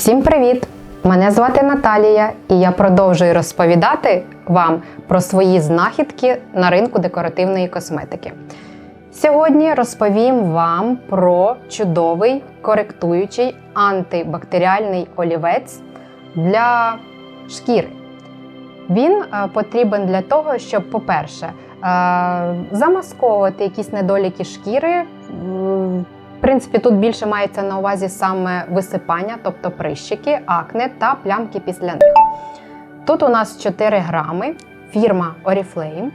Всім привіт! Мене звати Наталія, і я продовжую розповідати вам про свої знахідки на ринку декоративної косметики. Сьогодні розповім вам про чудовий коректуючий антибактеріальний олівець для шкіри. Він е, потрібен для того, щоб, по-перше, е, замасковувати якісь недоліки шкіри. В принципі, тут більше мається на увазі саме висипання, тобто прищики, акне та плямки після них. Тут у нас 4 грами, фірма Oriflame.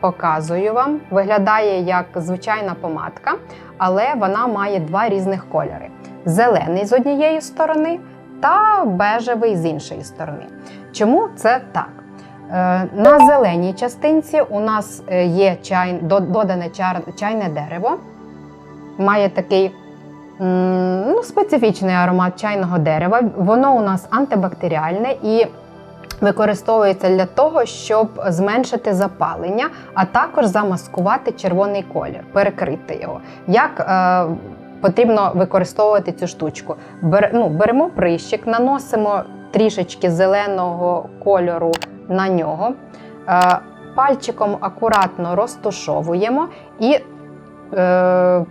Показую вам. Виглядає як звичайна помадка, але вона має два різних кольори: зелений з однієї сторони та бежевий з іншої сторони. Чому це так? Е, На зеленій частинці у нас е, є чай, додане чайне дерево, має такий ну, специфічний аромат чайного дерева. Воно у нас антибактеріальне і використовується для того, щоб зменшити запалення, а також замаскувати червоний колір, перекрити його. Як е, потрібно використовувати цю штучку? Бер, ну, беремо прищик, наносимо трішечки зеленого кольору на нього. Е, Пальчиком акуратно розтушовуємо і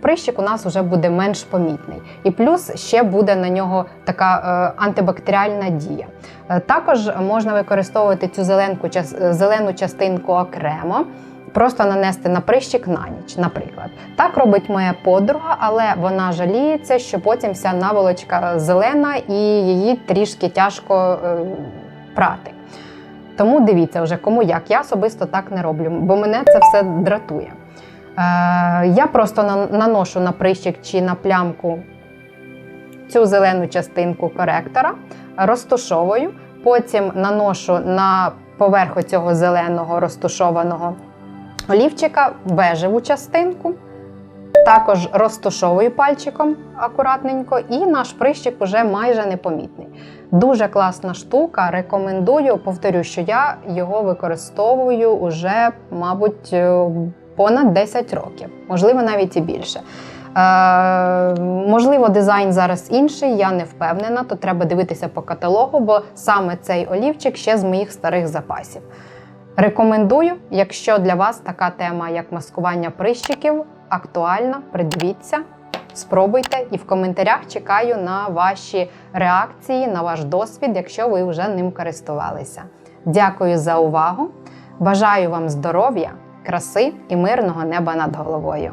прищик у нас вже буде менш помітний. І плюс ще буде на нього така е, антибактеріальна дія. Е, Також можна використовувати цю зеленку, зелену частинку окремо. Просто нанести на прищик на ніч, наприклад. Так робить моя подруга, але вона жаліється, що потім вся наволочка зелена і її трішки тяжко е, прати. Тому дивіться вже кому як. Я особисто так не роблю, бо мене це все дратує. Е, я просто на- наношу на прищик чи на плямку цю зелену частинку коректора, розтушовую, потім наношу на поверху цього зеленого розтушованого олівчика бежеву частинку. Також розтушовую пальчиком акуратненько, і наш прищик уже майже непомітний. Дуже класна штука. Рекомендую. Повторю, що я його використовую уже, мабуть, е, понад 10 років, можливо, навіть і більше. Е, можливо, дизайн зараз інший, я не впевнена, то треба дивитися по каталогу, бо саме цей олівчик ще з моїх старих запасів. Рекомендую, якщо для вас така тема, як маскування прищиків, актуальна, придивіться, спробуйте і в коментарях чекаю на ваші реакції, на ваш досвід, якщо ви вже ним користувалися. Дякую за увагу! Бажаю вам здоров'я, краси і мирного неба над головою.